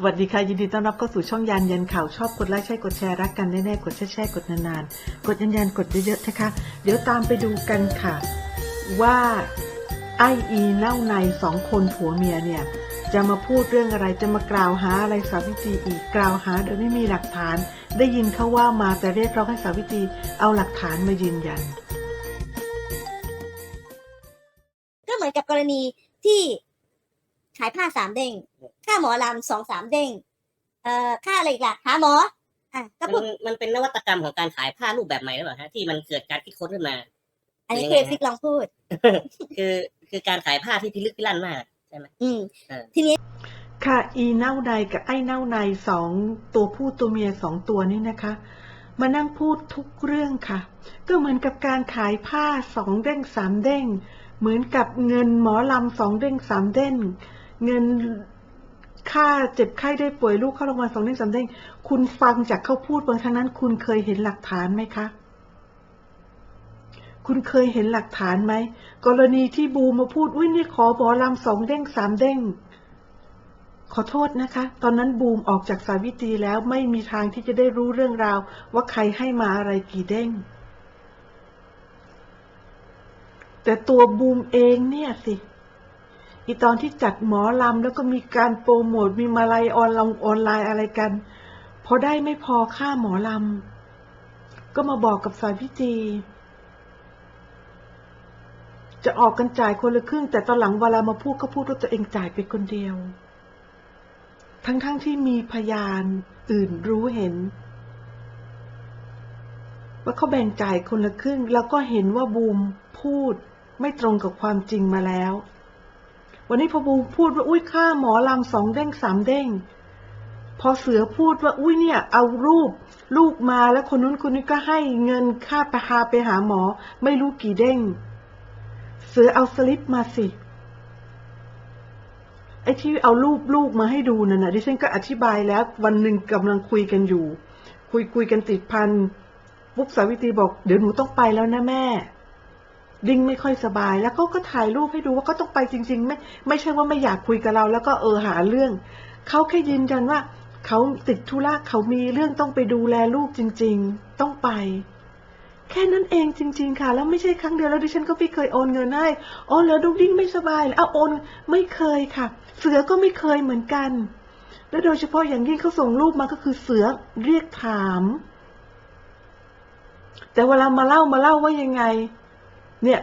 สวัสดีค่ะ ยินดีต้อนรับเข้าสู่ช่องยานยันข่าว ชอบกดไลค์ใช่กดแชร์รักกันแน่ๆกดแชร์แช่กดนานๆ กดยันยันกดเยอะๆนะคะ เดี๋ยวตามไปดูกันค่ะ ว่าไออีเน่าในสองคนผัวเมียเนี่ย จะมาพูดเรื่องอะไรจะมากล่าวหาอะไรสาวิตรีอีกกล่าวหาโดยไม่มีหลักฐาน ได้ยินเขาว่ามาแต่เรียกร้องให้สาวิตรีเอาหลักฐานมายืนยัน ก็เหมือนกับกรณีที่ขายผ้าสามเด้ง ค่าหมอลำสองสามเด้งเอ่อค่าอะไรอีกล่ะหาหมออะก็มัพูดนมันเป็นนวัตกรรมของการขายผ้ารูปแบบใหม่หรือเปล่าฮะที่มันเกิดการคิดค้นขึ้นมา อันนี้ยังเคไงยฮะฟิกลองพูด คือคือการขายผ้าที่พิลึกพิลั่นมากใช่ไหมอืมเออทีนี้ค่ะ อีเน่าในกับไอ้เน่าในสองตัวผู้ตัวเมียสองตัวนี้นะคะ มานั่งพูดทุกเรื่องค่ะ ก็เหมือนกับการขายผ้าสองเด้งสามเด้ง เหมือนกับเงินหมอลำสองเด้งสามเด้ง เงิน ค่าเจ็บไข้ได้ป่วยลูกเข้าโรงพยาบาลสองเด้งสามเด้งคุณฟังจากเขาพูดบางทั้งนั้น คุณเคยเห็นหลักฐานไหมคะ คุณเคยเห็นหลักฐานไหม กรณีที่บูมมาพูด อุ้ยนี่ขอหมอลำสองเด้งสามเด้งขอโทษนะคะ ตอนนั้นบูมออกจากสาวิตรีแล้วไม่มีทางที่จะได้รู้เรื่องราว ว่าใครให้มาอะไรกี่เด้ง แต่ตัวบูมเองเนี่ยสิ อีตอนที่จัดหมอลำแล้วก็มีการโปรโมทมีมาลัยออนลงออนไลน์อะไรกัน พอได้ไม่พอค่าหมอลำก็มาบอกกับสาวิตรีจะออกกันจ่ายคนละครึ่ง แต่ตอนหลังเวลามาพูดก็พูดว่าตัวเองจ่ายไปคนเดียว ทั้งๆทที่มีพยานอื่นรู้เห็น ว่าเขาแบ่งจ่ายคนละครึ่ง แล้วก็เห็นว่าบูมพูดไม่ตรงกับความจริงมาแล้ว วันนี้พอบูพูดว่าอุ้ยค่าหมอลำสองเด้งสามเด้ง พอเสือพูดว่าอุ้ยเนี่ย เอารูปลูกมาแล้วคนนู้นคนนี้ก็ให้เงินค่าไปหาไปหาหมอ ไม่รู้กี่เด้ง เสือเอาสลิปมาสิไอ้ที่เอารูปลูกมาให้ดูนั่นนะดิฉันก็อธิบายแล้ว วันหนึ่งกำลังคุยกันอยู่ คุยคุยกันติดพันปุ๊บสาวิตรีบอก เดี๋ยวหนูต้องไปแล้วนะแม่ ดิ้งไม่ค่อยสบาย แล้วเขาก็ถ่ายรูปให้ดูว่าเขาต้องไปจริง ๆ ไม่ไม่ใช่ว่าไม่อยากคุยกับเรา แล้วก็เออหาเรื่องเขาแค่ยืนยันว่าเขาติดธุระเขามีเรื่องต้องไปดูแลลูกจริง ๆ ต้องไป แค่นั้นเองจริง ๆ ค่ะ แล้วไม่ใช่ครั้งเดียวแล้วดิฉันก็ไม่เคยโอนเงินให้อ๋อเหรอดุกดิ้งไม่สบายเหรอเอาโอนไม่เคยค่ะ เสือก็ไม่เคยเหมือนกัน และโดยเฉพาะอย่างยิ่งเขาส่งรูปมาก็คือเสือเรียกถาม แต่เวลามาเล่ามาเล่าว่ายังไง เนี่ย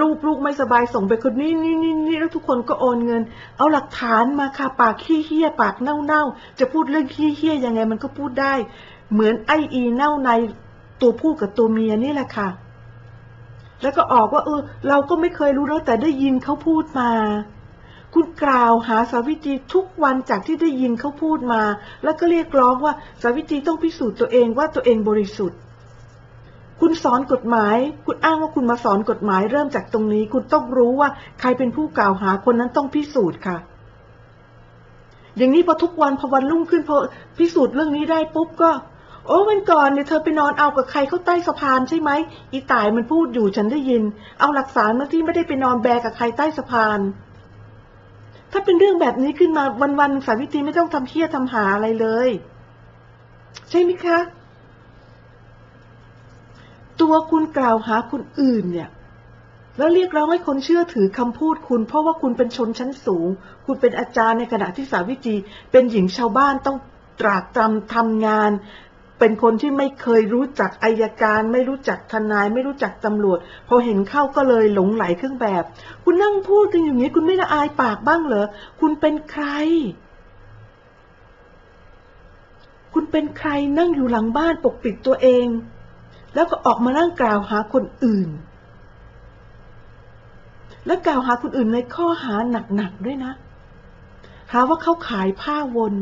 ลูกลูกไม่สบายส่งไปคนนี้นี่นี่นี่แล้วทุกคนก็โอนเงิน เอาหลักฐานมาค่ะปากขี้เหี้ยปากเน่าเน่าๆจะพูดเรื่องขี้เหี้ยยังไงมันก็พูดได้ เหมือนไออีเน่าในตัวผู้กับตัวเมียนี่แหละค่ะ แล้วก็ออกว่า เออ เราก็ไม่เคยรู้แล้วแต่ได้ยินเขาพูดมา คุณกล่าวหาสาวิตรีทุกวันจากที่ได้ยินเขาพูดมา แล้วก็เรียกร้องว่าสาวิตรีต้องพิสูจน์ตัวเองว่าตัวเองบริสุทธิ์ คุณสอนกฎหมาย คุณอ้างว่าคุณมาสอนกฎหมายเริ่มจากตรงนี้ คุณต้องรู้ว่าใครเป็นผู้กล่าวหาคนนั้นต้องพิสูจน์ค่ะ อย่างนี้พอทุกวันพอวันรุ่งขึ้นพอพิสูจน์เรื่องนี้ได้ปุ๊บก็ โอ้วันก่อนเนี่ยเธอไปนอนเอากับใครเขาใต้สะพานใช่ไหมอีตายมันพูดอยู่ฉันได้ยิน เอาหลักฐานมาที่ไม่ได้ไปนอนแบกกับใครใต้สะพาน ถ้าเป็นเรื่องแบบนี้ขึ้นมาวันๆสาวิตรีไม่ต้องทำเพี้ยทำหาอะไรเลย ใช่ไหมคะ ตัวคุณกล่าวหาคนอื่นเนี่ย แล้วเรียกร้องให้คนเชื่อถือคำพูดคุณ เพราะว่าคุณเป็นชนชั้นสูง คุณเป็นอาจารย์ในขณะที่สาวิตรีเป็นหญิงชาวบ้านต้องตรากตรำทำงาน เป็นคนที่ไม่เคยรู้จักอายการ ไม่รู้จักทนาย ไม่รู้จักตำรวจ พอเห็นเข้าก็เลยหลงไหลเครื่องแบบ คุณนั่งพูดกันอย่างนี้ คุณไม่ละอายปากบ้างเหรอ คุณเป็นใครคุณเป็นใครนั่งอยู่หลังบ้านปกปิดตัวเอง แล้วก็ออกมานั่งกล่าวหาคนอื่น และกล่าวหาคนอื่นในข้อหาหนักๆด้วยนะ หาว่าเขาขายผ้าวน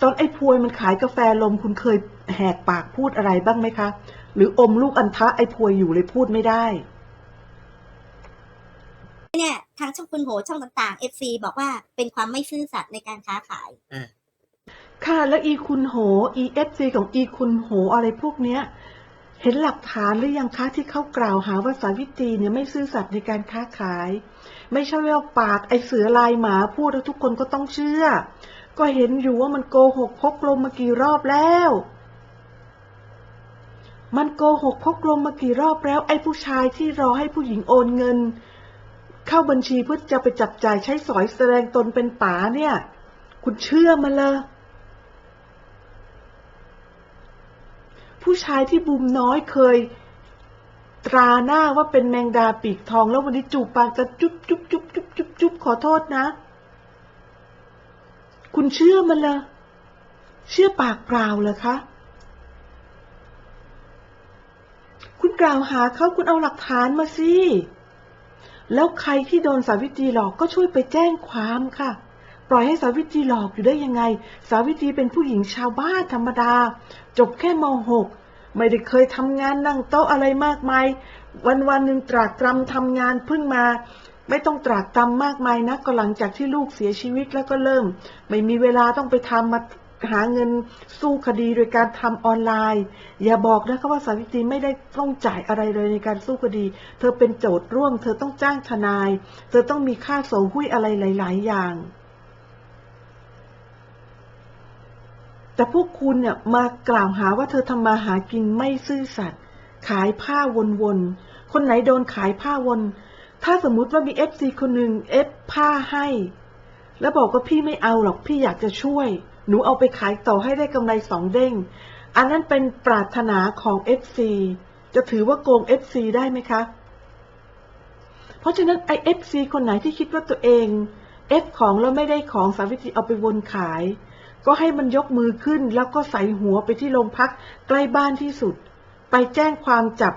ตอนไอ้พวยมันขายกาแฟลมคุณเคยแหกปากพูดอะไรบ้างไหมคะ หรืออมลูกอันทะไอ้พวยอยู่เลยพูดไม่ได้เนี่ยทางช่องคุณโหช่องต่างๆ FC บอกว่าเป็นความไม่ซื่อสัตย์ในการค้าขาย ค่ะ แล้วอีคุณโห EFC ของอีคุณโหอะไรพวกเนี้ย เห็นหลักฐานหรือยังคะที่เขากล่าวหาว่าสาวิตรีเนี่ยไม่ซื่อสัตย์ในการค้าขาย ไม่ใช่ว่าปากไอเสือลายหมาพูดแล้วทุกคนก็ต้องเชื่อ ก็เห็นอยู่ว่ามันโกหกพกลมมากี่รอบแล้ว มันโกหกพกลมมากี่รอบแล้ว ไอ้ผู้ชายที่รอให้ผู้หญิงโอนเงิน เข้าบัญชีเพื่อจะไปจับจ่ายใช้สอยแสดงตนเป็นป๋าเนี่ย คุณเชื่อมันเลย ผู้ชายที่บุมน้อยเคย ตราหน้าว่าเป็นแมงดาปีกทองแล้ววันนี้จูบปากกันจุ๊บจุ๊บจุ๊บจุ๊บจุ๊บจุ๊บขอโทษนะ คุณเชื่อมันเลยเชื่อปากเปล่าเหรอคะ คุณกล่าวหาเขาคุณเอาหลักฐานมาสิ แล้วใครที่โดนสาวิตรีหลอกก็ช่วยไปแจ้งความค่ะ ปล่อยให้สาวิตรีหลอกอยู่ได้ยังไง สาวิตรีเป็นผู้หญิงชาวบ้านธรรมดา จบแค่ม .6 ไม่ได้เคยทำงานนั่งโต๊ะอะไรมากมาย วันวันหนึ่งตรากตรำทำงานเพิ่งมา ไม่ต้องตรากตรำมากมายนะก็หลังจากที่ลูกเสียชีวิตแล้วก็เริ่ม ไม่มีเวลาต้องไปทำมาหาเงินสู้คดีโดยการทำออนไลน์ อย่าบอกนะคะว่าสาวิตรีไม่ได้ต้องจ่ายอะไรเลยในการสู้คดี เธอเป็นโจทย์ร่วม เธอต้องจ้างทนาย เธอต้องมีค่าโสหุ้ยอะไรหลาย ๆ อย่าง แต่พวกคุณเนี่ยมากล่าวหาว่าเธอทำมาหากินไม่ซื่อสัตย์ขายผ้าวนๆ คนไหนโดนขายผ้าวน ถ้าสมมุติว่ามีเอฟซีคนหนึ่งเอฟผ้าให้ แล้วบอกว่าพี่ไม่เอาหรอกพี่อยากจะช่วย หนูเอาไปขายต่อให้ได้กำไรสองเด้ง อันนั้นเป็นปรารถนาของ FC จะถือว่าโกง FC ได้ไหมคะ เพราะฉะนั้นไอ FC คนไหนที่คิดว่าตัวเอง F ของแล้วไม่ได้ของสาวิตรีเอาไปวนขาย ก็ให้มันยกมือขึ้น แล้วก็ใส่หัวไปที่โรงพักใกล้บ้านที่สุด ไปแจ้งความจับ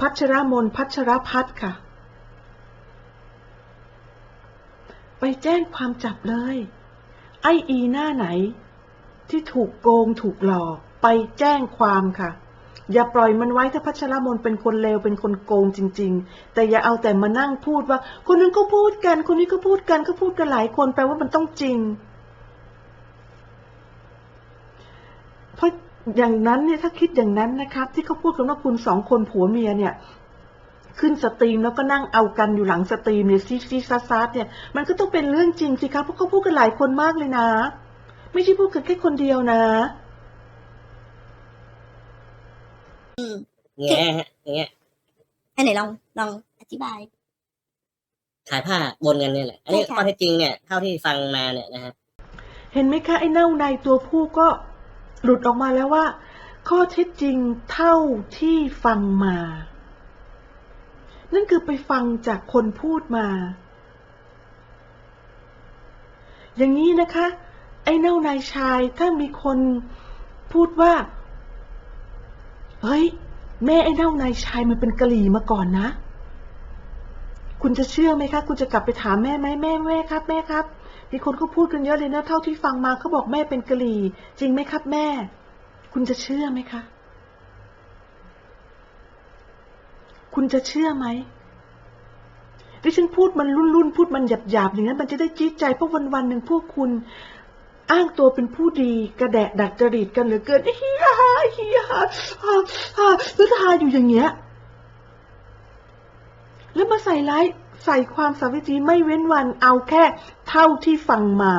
พัชรมนพัชรพัฒค่ะ ไปแจ้งความจับเลย ไออีหน้าไหน ที่ถูกโกงถูกหลอกไปแจ้งความค่ะ อย่าปล่อยมันไว้ถ้าพัชรมนเป็นคนเลวเป็นคนโกงจริง ๆ แต่อย่าเอาแต่มานั่งพูดว่า คนนึงก็พูดกัน คนนี้ก็พูดกันก็พูดกันหลายคนแปลว่ามันต้องจริง เพราะ อย่างนั้นเนี่ยถ้าคิดอย่างนั้นนะครับ ที่เขาพูดกันว่าคุณสองคนผัวเมียเนี่ยขึ้นสตรีมแล้วก็นั่งเอากันอยู่หลังสตรีมเนี่ยซีซีซัสซัสเนี่ยมันก็ต้องเป็นเรื่องจริงสิครับเพราะเขาพูดกันหลายคนมากเลยนะ ไม่ใช่พูดกันแค่คนเดียวนะอืมเงี้ยฮะอย่างเงี้ยให้ไหนลองลองอธิบาย ขายผ้าวนกันเนี่ยแหละอันนี้ใช่ค่ะข้อเท็จจริงเนี่ยเท่าที่ฟังมาเนี่ยนะฮะเห็นไหมคะไอ้เน่าในตัวผู้ก็ หลุดออกมาแล้วว่า ข้อเท็จจริงเท่าที่ฟังมา นั่นคือไปฟังจากคนพูดมา อย่างนี้นะคะ ไอ้เน่านายชายถ้ามีคนพูดว่าเฮ้ย แม่ไอ้เน่านายชายมันเป็นกะหรี่มาก่อนนะ คุณจะเชื่อไหมคะ คุณจะกลับไปถามแม่ไหมแม่แม่ครับ แม่ครับมีคนเขาพูดกันเยอะเลยนะเท่าที่ฟังมาเขาบอกแม่เป็นกะหรี่จริงไหมครับ แม่ คุณจะเชื่อไหมคะ คุณจะเชื่อไหมดิฉันพูดมันรุ่นรุ่นพูดมันหยาบหยาบอย่างนั้นมันจะได้จี๊ดใจเพราะวันวันหนึ่งพวกคุณ อ้างตัวเป็นผู้ดีกระแดะดัดจริตกันเหลือเกินเฮียฮาเฮียฮาฮาฮาแล้วทาอยู่อย่างเงี้ย แล้วมาใส่ร้ายใส่ความสาวิตรีไม่เว้นวันเอาแค่เท่าที่ฟังมา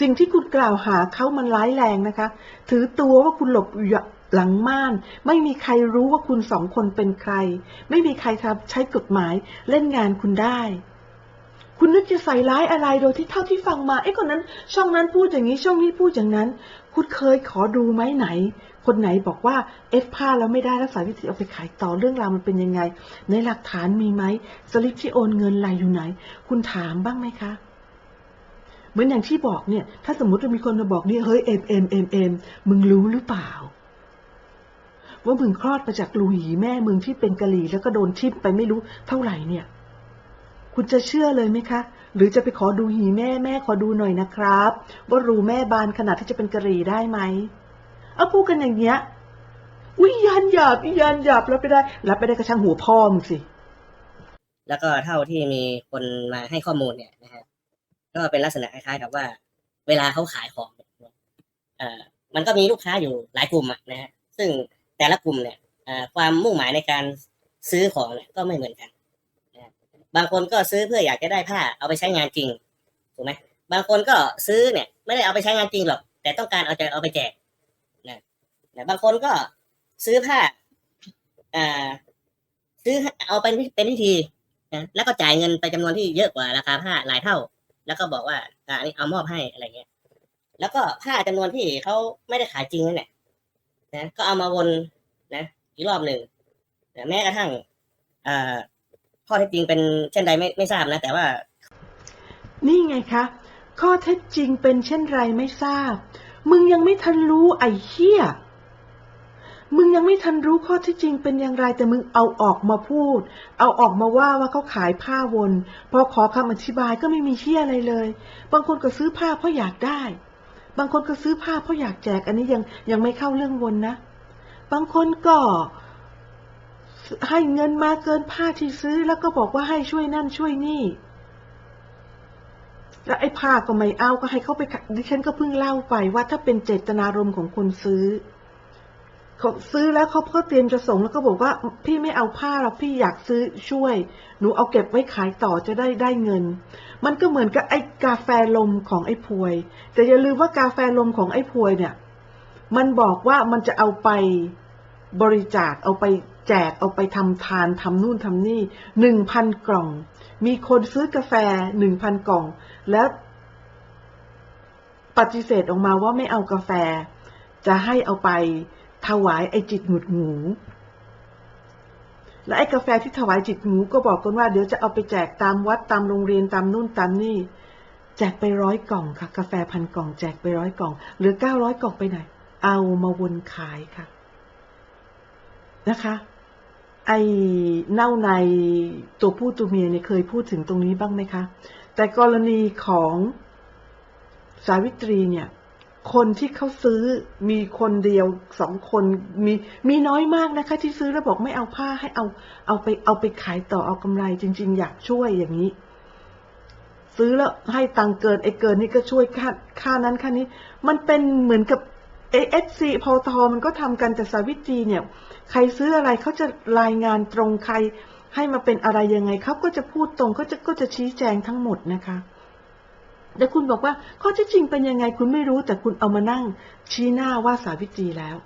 สิ่งที่คุณกล่าวหาเขามันร้ายแรงนะคะ ถือตัวว่าคุณหลบอยู่หลังม่าน ไม่มีใครรู้ว่าคุณสองคนเป็นใคร ไม่มีใครทำใช้กฎหมายเล่นงานคุณได้ คุณนึกจะใส่ร้ายอะไรโดยที่เท่าที่ฟังมาไอ้คนนั้น ช่องนั้นพูดอย่างนี้ช่องนี้พูดอย่างนั้น คุณเคยขอดูไหมไหน คนไหนบอกว่าเอฟผ้าแล้วไม่ได้แล้วสายวิธีเอาไปขายต่อเรื่องราวมันเป็นยังไง ในหลักฐานมีไหมสลิปที่โอนเงินรายอยู่ไหน คุณถามบ้างไหมคะเหมือนอย่างที่บอกเนี่ย ถ้าสมมติว่ามีคนมาบอกเนี่ยเฮ้ยเอ็มเอ็มเอ็มเอ็มมึงรู้หรือเปล่า ว่ามึงคลอดมาจากรูหีแม่มึงที่เป็นกะหรี่แล้วก็โดนทิ่มไปไม่รู้เท่าไหร่เนี่ย คุณจะเชื่อเลยไหมคะ หรือจะไปขอดูหีแม่แม่ขอดูหน่อยนะครับ ว่ารูแม่บานขนาดที่จะเป็นกะหรี่ได้ไหม เอาพูดกันอย่างเงี้ยวิญญาณหยาบวิญญาณหยาบรับไปได้ รับไปได้กระช่างหัวพ่อมึงสิ แล้วก็เท่าที่มีคนมาให้ข้อมูลเนี่ยนะฮะก็เป็นลักษณะคล้ายๆกับว่า เวลาเขาขายของเนี่ยเอ่อมันก็มีลูกค้าอยู่หลายกลุ่มอะนะฮะซึ่งแต่ละกลุ่มเนี่ยเอ่อความมุ่งหมายในการซื้อของเนี่ยก็ไม่เหมือนกันนะบางคนก็ซื้อเพื่ออยากจะได้ผ้าเอาไปใช้งานจริงถูกไหมบางคนก็ซื้อเนี่ย ไม่ได้เอาไปใช้งานจริงหรอก แต่ต้องการเอาใจเอาไปแจก นะบางคนก็ซื้อผ้าอ่าซื้อเอาไปเป็นพิธีนะแล้วก็จ่ายเงินไปจำนวนที่เยอะกว่าราคาผ้าหลายเท่า แล้วก็บอกว่าอ่าอันนี้เอามอบให้อะไรเงี้ย แล้วก็ผ้าจำนวนที่เขาไม่ได้ขายจริงนั่นแหละนะก็เอามาวนนะอีกรอบหนึ่งนะแม้กระทั่งอ่าข้อเท็จจริงเป็นเช่นใดไม่ไม่ทราบนะ แต่ว่า นี่ไงคะข้อเท็จจริงเป็นเช่นไรไม่ทราบ มึงยังไม่ทันรู้ไอ้เหี้ย มึงยังไม่ทันรู้ข้อท็จจริงเป็นอย่างไรแต่มึงเอาออกมาพูด เอาออกมาว่าว่าเขาขายผ้าวน พอขอคำอธิบายก็ไม่มีเหี้ยอะไรเลย บางคนก็ซื้อผ้าเพราะอยากได้ บางคนก็ซื้อผ้าเพราะอยากแจก อันนี้ยังยังไม่เข้าเรื่องวนนะ บางคนก็ให้เงินมาเกินผ้าที่ซื้อแล้วก็บอกว่าให้ช่วยนั่นช่วยนี่แล้วไอ้ผ้าก็ไม่เอาก็ให้เขาไปดิฉันก็เพิ่งเล่าไปว่าถ้าเป็นเจตนารมณ์ของคนซื้อ เขาซื้อแล้วเขาก็เตรียมจะส่งแล้วก็บอกว่าพี่ไม่เอาผ้าหรอกพี่อยากซื้อช่วย หนูเอาเก็บไว้ขายต่อจะได้ได้เงิน มันก็เหมือนกับไอ้กาแฟลมของไอ้พวย แต่อย่าลืมว่ากาแฟลมของไอ้พวยเนี่ย มันบอกว่ามันจะเอาไปบริจาคเอาไปแจกเอาไปทำทานทำนู่นทำนี่หนึ่งพันกล่อง มีคนซื้อกาแฟหนึ่งพันกล่อง แล้วปฏิเสธออกมาว่าไม่เอากาแฟ จะให้เอาไป ถวายไอจิตหงุดหงูและไอ้กาแฟที่ถวายจิตหงูก็บอกกันว่าเดี๋ยวจะเอาไปแจกตามวัดตามโรงเรียนตามนู่นตามนี่ แจกไปร้อยกล่องค่ะ กาแฟพันกล่อง แจกไปร้อยกล่องหลือเก้าร้อยกล่องไปไหน เอามาวนขายค่ะ นะคะ ไอ้เน่าในตัวผู้ตัวเมียเนี่ยเคยพูดถึงตรงนี้บ้างไหมคะ แต่กรณีของสาวิตรีเนี่ย คนที่เขาซื้อมีคนเดียวสองคนมีมีน้อยมากนะคะ ที่ซื้อแล้วบอกไม่เอาผ้าให้เอาเอาไปเอาไปขายต่อเอากำไรจริง ๆ อยากช่วยอย่างนี้ ซื้อแล้วให้ตังเกินไอ้เกินนี่ก็ช่วยค่าค่านั้นค่านี้ มันเป็นเหมือนกับเอสซีพอทอมันก็ทำกันแต่สาวิตรีเนี่ย ใครซื้ออะไรเขาจะรายงานตรงใครให้มาเป็นอะไรยังไงเขาก็จะพูดตรงก็จะก็จะชี้แจงทั้งหมดนะคะ แต่คุณบอกว่าข้อเท็จจริงเป็นยังไงคุณไม่รู้ แต่คุณเอามานั่ง ชี้หน้าว่าสาวิตรีแล้ว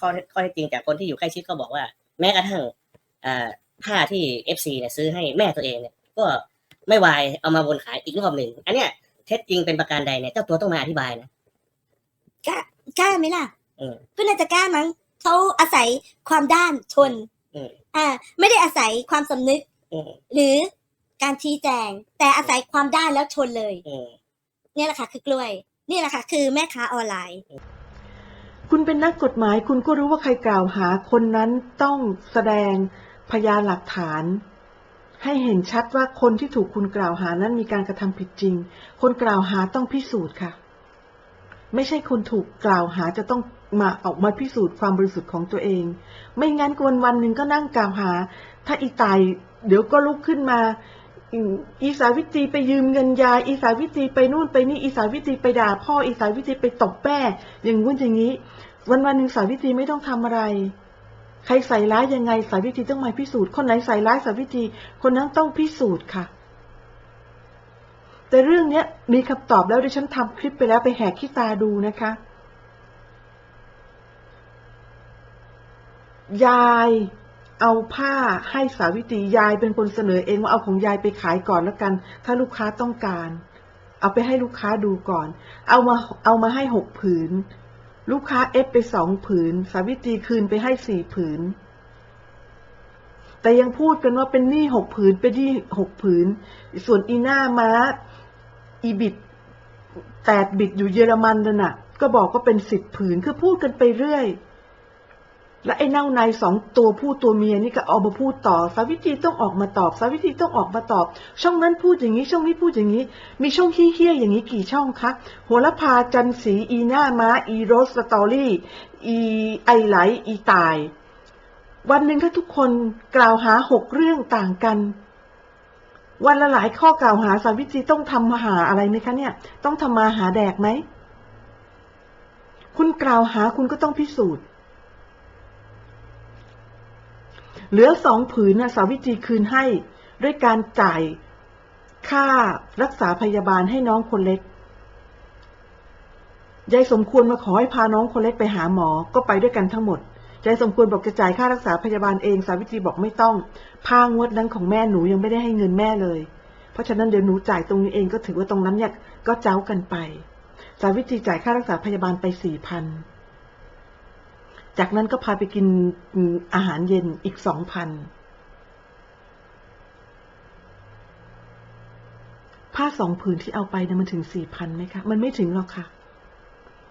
ข้อข้อเท็จจริงจากคนที่อยู่ใกล้ชิดก็บอกว่า แม้กระทั่งอ่าผ้าที่เอฟซีเนี่ยซื้อให้แม่ตัวเองเนี่ย ก็ไม่วายเอามาวนขายอีกรอบหนึ่งอันเนี้ยเท็จจริงเป็นประการใดเนี่ยเจ้าตัวต้องมาอธิบายนะกล้ากล้าไหมล่ะอืมก็น่าจะกล้ามั้งเขาอาศัยความด้านชนอืมอ่า ไม่ได้อาศัยความสำนึกอืมหรือ การชี้แจง แต่อาศัยความด้านแล้วชนเลยอืมเนี่ยแหละค่ะ คือกล้วย นี่แหละค่ะ คือแม่ค้าออนไลน์ คุณเป็นนักกฎหมาย คุณก็รู้ว่าใครกล่าวหา คนนั้นต้องแสดงพยานหลักฐาน ให้เห็นชัดว่าคนที่ถูกคุณกล่าวหานั้นมีการกระทำผิดจริง คนกล่าวหาต้องพิสูจน์ค่ะ ไม่ใช่คนถูกกล่าวหาจะต้องมาออกมาพิสูจน์ความบริสุทธิ์ของตัวเอง ไม่งั้นวันวันหนึ่งก็นั่งกล่าวหา ถ้าอีตายเดี๋ยวก็ลุกขึ้นมา อีสาวิตรีไปยืมเงินยายอีสาวิตรีไปนู่นไปนี่อีสาวิตรีไปด่าพ่ออีสาวิตรีไปตบแม่อย่างงู้นอย่างนี้ วันวันหนึ่งสาวิตรีไม่ต้องทำอะไร ใครใส่ร้ายยังไงสาวิตรีต้องมาพิสูจน์คนไหนใส่ร้ายสาวิตรีคนนั้นต้องพิสูจน์ค่ะ แต่เรื่องเนี้ยมีคำตอบแล้วดิฉันทำคลิปไปแล้วไปแหกขี้ตาดูนะคะ ยาย เอาผ้าให้สาวิตรียายเป็นคนเสนอเองว่าเอาของยายไปขายก่อนแล้วกัน ถ้าลูกค้าต้องการ เอาไปให้ลูกค้าดูก่อน เอามาเอามาให้หกผืน ลูกค้าเอฟไปสองผืน สาวิตรีคืนไปให้สี่ผืน แต่ยังพูดกันว่าเป็นหนี้หกผืนเป็นหนี้หกผืน ส่วนอีหน้าม้าอีบิดแตดบิดอยู่เยอรมันนั่นน่ะ ก็บอกว่าเป็นสิบผืนคือพูดกันไปเรื่อย และไอ้เน่าในสองตัวผู้ตัวเมียนี่ก็เอามาพูดต่อ สาวิตรีต้องออกมาตอบ สาวิตรีต้องออกมาตอบ ช่องนั้นพูดอย่างนี้ช่องนี้พูดอย่างนี้ มีช่องเฮี้ยๆอย่างนี้กี่ช่องคะโหระพาจันสีอีหน้าม้าอีโรสสตอรี่อีไอไหลอีตาย วันหนึ่งถ้าทุกคนกล่าวหาหกเรื่องต่างกัน วันละหลายข้อกล่าวหาสาวิตรีต้องทำมาหาอะไรไหมคะเนี่ย ต้องทำมาหาแดกไหมคุณกล่าวหาคุณก็ต้องพิสูจน์ เหลือสองผืนนะสาวิตรีคืนให้ด้วยการจ่ายค่ารักษาพยาบาลให้น้องคนเล็ก ยายสมควรมาขอให้พาน้องคนเล็กไปหาหมอ ก็ไปด้วยกันทั้งหมด ยายสมควรบอกจะจ่ายค่ารักษาพยาบาลเอง สาวิตรีบอกไม่ต้อง พางวดนั้นของแม่หนูยังไม่ได้ให้เงินแม่เลย เพราะฉะนั้นเดี๋ยวหนูจ่ายตรงนี้เองก็ถือว่าตรงนั้นเนี่ยก็เจ้ากันไป สาวิตรีจ่ายค่ารักษาพยาบาลไปสี่พัน จากนั้นก็พาไปกินอาหารเย็นอีกสองพันผ้าสองผืนที่เอาไปเนี่ยมันถึงสี่พันไหมคะ มันไม่ถึงหรอกค่ะ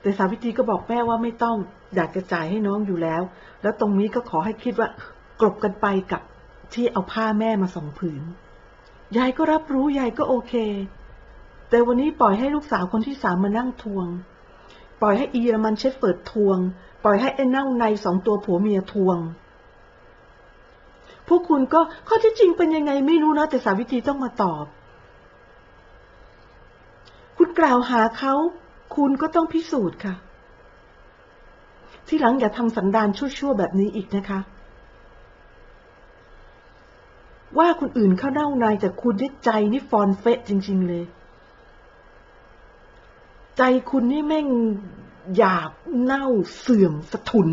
แต่สาวิตรีก็บอกแม่ว่าไม่ต้องอยากจะจ่ายให้น้องอยู่แล้ว แล้วตรงนี้ก็ขอให้คิดว่ากลบกันไปกับที่เอาผ้าแม่มาสองผืน ยายก็รับรู้ยายก็โอเค แต่วันนี้ปล่อยให้ลูกสาวคนที่สามมานั่งทวง ปล่อยให้อีเยอรมันเชฟเฟิร์ดทวง ล่อยให้ไอ้เน่าในสองตัวผัวเมียทวง พวกคุณก็ข้อที่จริงเป็นยังไงไม่รู้นะ แต่สาวิตรีต้องมาตอบ คุณกล่าวหาเขา คุณก็ต้องพิสูจน์ค่ะ ที่หลังอย่าทำสันดานชั่วๆแบบนี้อีกนะคะ ว่าคนอื่นเข้าเน่านายแต่คุณนี่ใจนี่ฟอนเฟะจริง ๆ เลย ใจคุณนี่แม่ง หยาบเน่าเสื่อมสะทุน